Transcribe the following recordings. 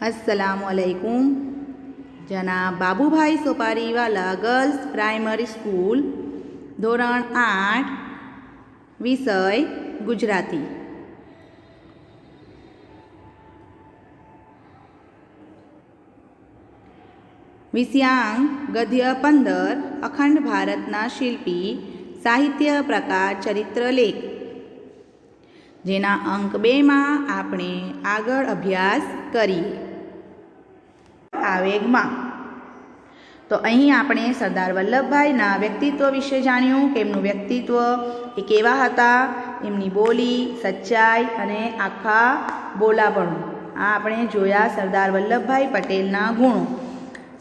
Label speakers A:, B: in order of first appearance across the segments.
A: અસલામુઅલૈકુમ જના Babubhai Sopariwala girls primary school ધોરણ આઠ, વિષય ગુજરાતી. વિષયાંગ ગદ્ય પંદર, અખંડ ભારતના શિલ્પી, સાહિત્ય પ્રકાર, ચરિત્ર લેખ. જેના અંક બેમાં આપણે આગળ અભ્યાસ કરીએ. આવેગમાં. તો અહીં આપણે સરદાર વલ્લભભાઈના વ્યક્તિત્વ વિશે જાણ્યું કે એમનું વ્યક્તિત્વ એ કેવા હતા, એમની બોલી સચ્ચાઈ અને આખા બોલાપણું આ આપણે જોયા સરદાર વલ્લભભાઈ પટેલના ગુણો.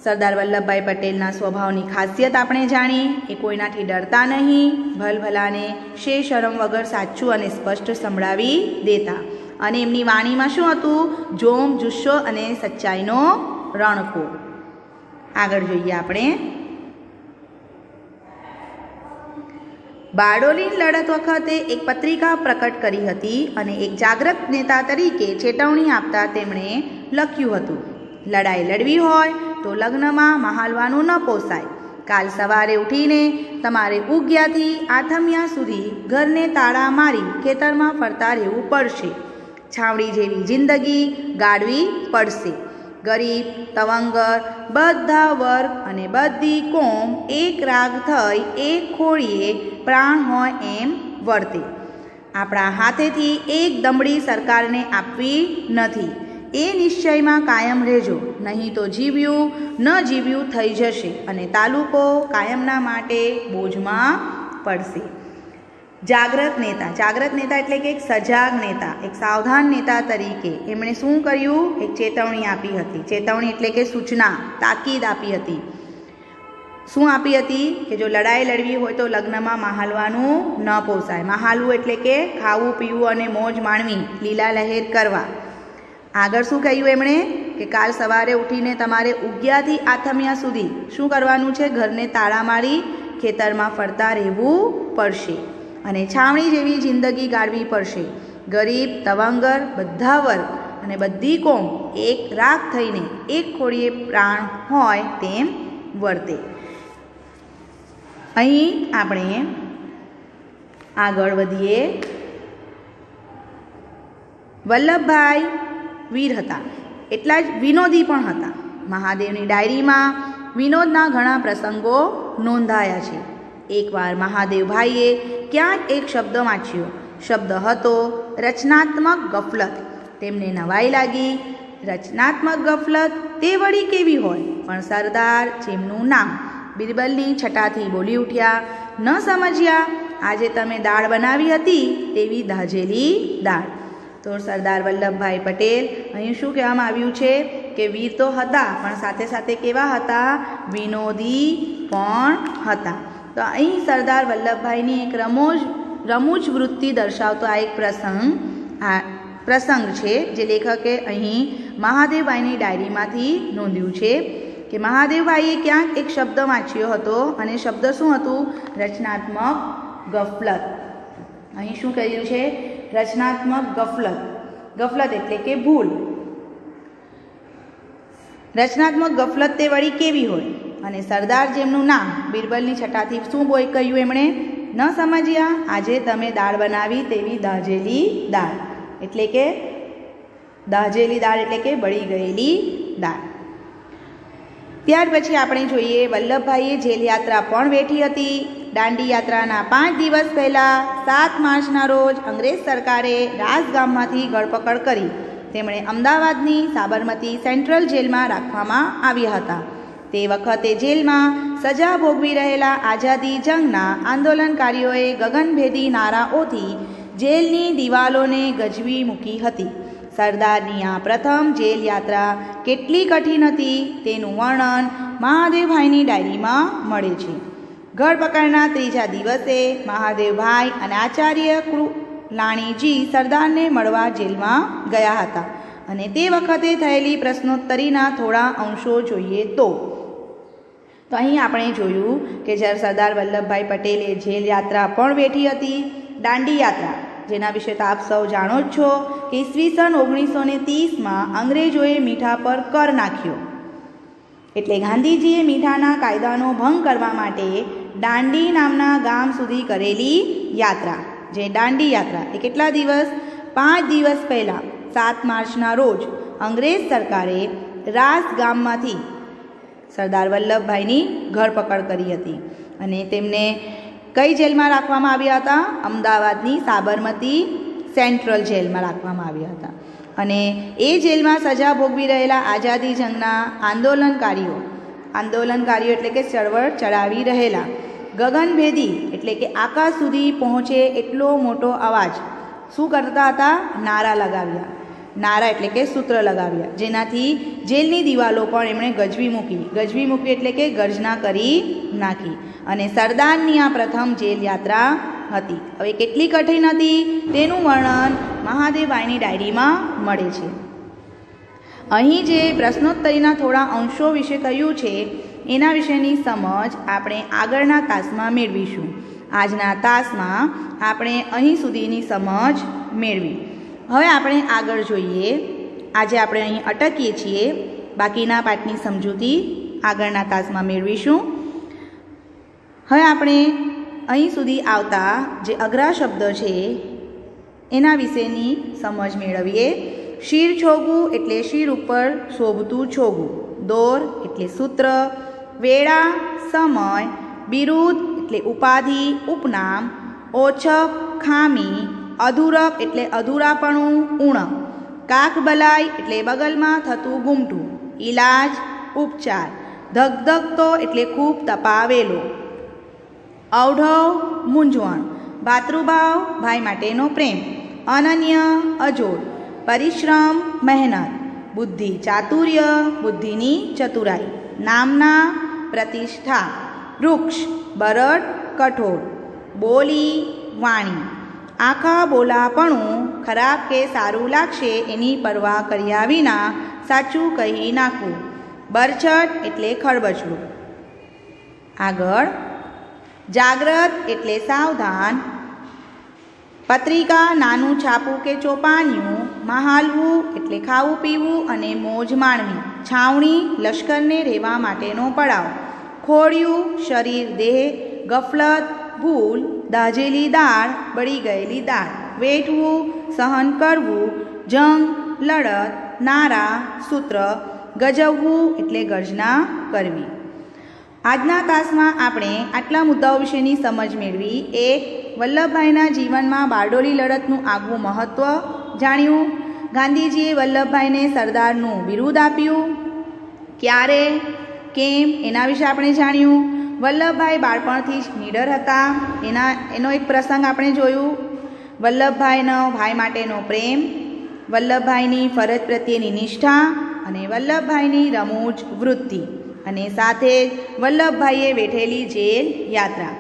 A: સરદાર વલ્લભભાઈ પટેલના સ્વભાવની ખાસિયત આપણે જાણી એ કોઈનાથી ડરતા નહીં, ભલભલાને શે શરમ વગર સાચું અને સ્પષ્ટ સંભળાવી દેતા. અને એમની વાણીમાં શું હતું? જોમ, જુસ્સો અને સચ્ચાઈનો રણકો આગળ જોઈએ આપણે. બારડોલી લડત વખતે એક પત્રિકા પ્રકટ કરી હતી અને એક જાગૃત નેતા તરીકે ચેતવણી આપતા તેમણે લખ્યું હતું, લડાઈ લડવી હોય તો લગ્નમાં મહાલવાનું ન પોસાય. કાલ સવારે ઉઠીને તમારે ઉગ્યાથી આથમ્યા સુધી ઘરને તાળા મારી ખેતરમાં ફરતા રહેવું પડશે. છાવડી જેવી જિંદગી ગાળવી પડશે. ગરીબ, તવંગર, બધા વર્ગ અને બધી કોમ એક રાગ થઈ, એક ખોળીએ પ્રાણ હોય એમ વર્તે. આપણા હાથેથી એક દમડી સરકારને આપવી નથી. એ નિશ્ચયમાં કાયમ રહેજો. નહીં તો જીવ્યું, ન જીવ્યું થઈ જશે અને તાલુકો કાયમના માટે બોજમાં પડશે. જાગ્રત નેતા. જાગ્રત નેતા એટલે કે એક સજાગ નેતા, એક સાવધાન નેતા તરીકે એમણે શું કર્યું? એક ચેતવણી આપી હતી. ચેતવણી એટલે કે સૂચના, તાકીદ આપી હતી. શું આપી હતી? કે જો લડાઈ લડવી હોય તો લગ્નમાં મહાલવાનું ન પોસાય. મહાલવું એટલે કે ખાવું, પીવું અને મોજ માણવી, લીલા લહેર કરવા. આગળ શું કહ્યું એમણે? કે કાલ સવારે ઉઠીને તમારે ઉગ્યાથી આથમ્યા સુધી શું કરવાનું છે? ઘરને તાળા મારી ખેતરમાં ફરતા રહેવું પડશે. અને છાવણી જેવી જિંદગી ગાળવી પડશે. ગરીબ, તવંગર, બધા વર્ગ અને બધી કોમ એક રાખ થઈને એક ખોળીએ પ્રાણ હોય તેમ વર્તે. અહીં આપણે આગળ વધીએ. વલ્લભભાઈ વીર હતા. એટલા જ વિનોદી પણ હતા. મહાદેવની ડાયરીમાં વિનોદના ઘણા પ્રસંગો નોંધાયા છે. એકવાર મહાદેવભાઈએ ક્યાંક એક શબ્દ વાંચ્યો. શબ્દ હતો, રચનાત્મક ગફલત. તેમને નવાઈ લાગી. રચનાત્મક ગફલત તે વળી કેવી હોય? પણ સરદાર જેમનું નામ બિરબલની છટાથી બોલી ઉઠ્યા. ન સમજ્યા. આજે તમે દાળ બનાવી હતી તેવી દાજેલી દાળ. તો સરદાર વલ્લભભાઈ પટેલ, અહીં શું કહેવામાં આવ્યું છે? કે વીર તો હતા, પણ સાથે સાથે કેવા હતા? વિનોદી પણ હતા. તો અહીં સરદાર વલ્લભભાઈની એક રમોજ, રમૂજ વૃત્તિ દર્શાવતો આ એક પ્રસંગ, આ પ્રસંગ છે, જે લેખકે અહીં મહાદેવભાઈની ડાયરીમાંથી નોંધ્યું છે કે મહાદેવભાઈએ ક્યાંક એક શબ્દ વાંચ્યો હતો અને શબ્દ શું હતું? રચનાત્મક ગફલત. અહીં શું કહ્યું છે? રચનાત્મક ગફલત. ગફલત એટલે કે ભૂલ. રચનાત્મક ગફલત તે વળી કેવી હોય? અને સરદાર જેમનું નામ બિરબલની છટાથી શું બોય કહ્યું એમણે? ન સમજ્યા? આજે તમે દાળ બનાવી તેવી દાજેલી દાળ. એટલે કે દાજેલી દાળ એટલે કે બળી ગયેલી દાળ. ત્યાર પછી આપણે જોઈએ વલ્લભભાઈએ જેલ યાત્રા પણ વેઠી હતી. દાંડી યાત્રાના પાંચ દિવસ પહેલાં સાત માર્ચના રોજ અંગ્રેજ સરકારે રાજગામમાંથી ધરપકડ કરી. તેમણે અમદાવાદની સાબરમતી સેન્ટ્રલ જેલમાં રાખવામાં આવ્યા હતા. તે વખતે જેલમાં સજા ભોગવી રહેલા આઝાદી જંગના આંદોલનકારીઓએ ગગનભેદી નારાઓથી જેલની દિવાલોને ગજવી મૂકી હતી. સરદારની આ પ્રથમ જેલ યાત્રા કેટલી કઠિન હતી તેનું વર્ણન મહાદેવભાઈની ડાયરીમાં મળે છે. ગળપકડના ત્રીજા દિવસે મહાદેવભાઈ અને આચાર્ય કૃ લાણીજી સરદારને મળવા જેલમાં ગયા હતા અને તે વખતે થયેલી પ્રશ્નોત્તરીના થોડા અંશો જોઈએ તો તો અહીં આપણે જોયું કે જ્યારે સરદાર વલ્લભભાઈ પટેલે જેલ યાત્રા પણ વેઠી હતી, દાંડી યાત્રા, જેના વિશે તો આપ સૌ જાણો જ છો કે ઈસવીસન ઓગણીસો ને ત્રીસમાં અંગ્રેજોએ મીઠા પર કર નાખ્યો. એટલે ગાંધીજીએ મીઠાના કાયદાનો ભંગ કરવા માટે દાંડી નામના ગામ સુધી કરેલી યાત્રા, જે દાંડી યાત્રા એ કેટલા દિવસ? પાંચ દિવસ પહેલાં, સાત માર્ચના રોજ અંગ્રેજ સરકારે રાસ ગામમાંથી સરદાર વલ્લભભાઈની ધરપકડ કરી હતી. અને તેમને કઈ જેલમાં રાખવામાં આવ્યા હતા? અમદાવાદની સાબરમતી સેન્ટ્રલ જેલમાં રાખવામાં આવ્યા હતા. અને એ જેલમાં સજા ભોગવી રહેલા આઝાદી જંગના આંદોલનકારીઓ આંદોલનકારીઓ એટલે કે ચળવળ ચડાવી રહેલા, ગગનભેદી એટલે કે આકાશ સુધી પહોંચે એટલો મોટો અવાજ શું કરતા હતા? નારા લગાવ્યા. નારા એટલે કે સૂત્ર લગાવ્યા. જેનાથી જેલની દિવાલો પણ એમણે ગજવી મૂકી. ગજવી મૂકી એટલે કે ગર્જના કરી નાખી. અને સરદારની આ પ્રથમ જેલ યાત્રા હતી. હવે કેટલી કઠિન હતી? તેનું વર્ણન મહાદેવભાઈની ડાયરીમાં મળે છે. અહીં જે પ્રશ્નોત્તરીના થોડા અંશો વિશે કહ્યું છે, એના વિશેની સમજ આપણે આગળના તાસમાં મેળવીશું. આજના તાસમાં આપણે અહીં સુધીની સમજ મેળવી. હવે આપણે આગળ જોઈએ. આજે આપણે અહીં અટકીએ છીએ. બાકીના પાઠની સમજૂતી આગળના તાસમાં મેળવીશું. હવે આપણે અહીં સુધી આવતા જે અઘરા શબ્દ છે, એના વિશેની સમજ મેળવીએ. શીર છોગું એટલે શીર ઉપર શોભતું છોગું. દોર એટલે સૂત્ર. વેળા સમય. બિરુદ એટલે ઉપાધિ, ઉપનામ. ઓછપ ખામી. અધૂરપ એટલે અધૂરાપણું, ઉણપ. કાકબલાઈ એટલે બગલમાં થતું ગુમટું. ઈલાજ, ઉપચાર. ધગધગતો એટલે ખૂબ તપાવેલો. અવઢવ, મૂંઝવણ. ભાતૃભાવ, ભાઈ માટેનો પ્રેમ. અનન્ય, અજોડ. પરિશ્રમ, મહેનત. બુદ્ધિ ચાતુર્ય, બુદ્ધિની ચતુરાઈ. નામના પ્રતિષ્ઠા. વૃક્ષ, બરડ, કઠોળ. બોલી, વાણી. આખા બોલાપણું ખરાબ કે સારું લાગશે એની પરવા કર્યા વિના સાચું કહી નાખવું. બરછટ એટલે ખળબચડું. આગળ, જાગ્રત એટલે સાવધાન. પત્રિકા નાનું છાપું કે ચોપાનિયું, મહાલવું એટલે ખાવું પીવું અને મોજ માણવી. છાવણી લશ્કરને રહેવા માટેનો પડાવ. ખોડિયું, શરીર, દેહ, ગફલત ભૂલ દાજેલી દાળ, બળી ગયેલી દાળ. વેઠવું, સહન કરવું, જંગ, લડત, નારા, સૂત્ર, ગજવવું એટલે ગર્જના કરવી. આજના તાસમાં આપણે આટલા મુદ્દાઓ વિશેની સમજ મેળવી. એક વલ્લભભાઈના જીવનમાં બારડોલી લડતનું આગવું મહત્ત્વ જાણ્યું. ગાંધીજીએ વલ્લભભાઈને સરદારનું બિરુદ આપ્યું. ક્યારે, કેમ, એના વિશે આપણે જાણ્યું. વલ્લભભાઈ બાળપણથી જ નીડર હતા. એના, એનો એક પ્રસંગ આપણે જોયું. વલ્લભભાઈનો, ભાઈ માટેનો પ્રેમ, વલ્લભભાઈની ફરજ પ્રત્યેની નિષ્ઠા અને વલ્લભભાઈની રમૂજ વૃત્તિ. અને સાથે જ વલ્લભભાઈએ વેઠેલી જેલ યાત્રા,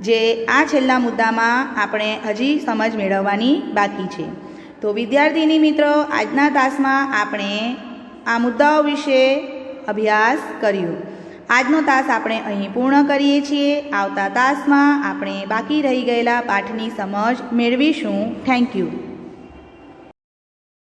A: જે આ છેલ્લા મુદ્દામાં આપણે હજી સમજ મેળવવાની બાકી છે. તો વિદ્યાર્થીની મિત્રો, આજના તાસમાં આપણે આ મુદ્દાઓ વિશે અભ્યાસ કર્યો. આજનો તાસ આપણે અહીં પૂર્ણ કરીએ છીએ. આવતા તાસમાં આપણે બાકી રહી ગયેલા પાઠની સમજ મેળવીશું. Thank you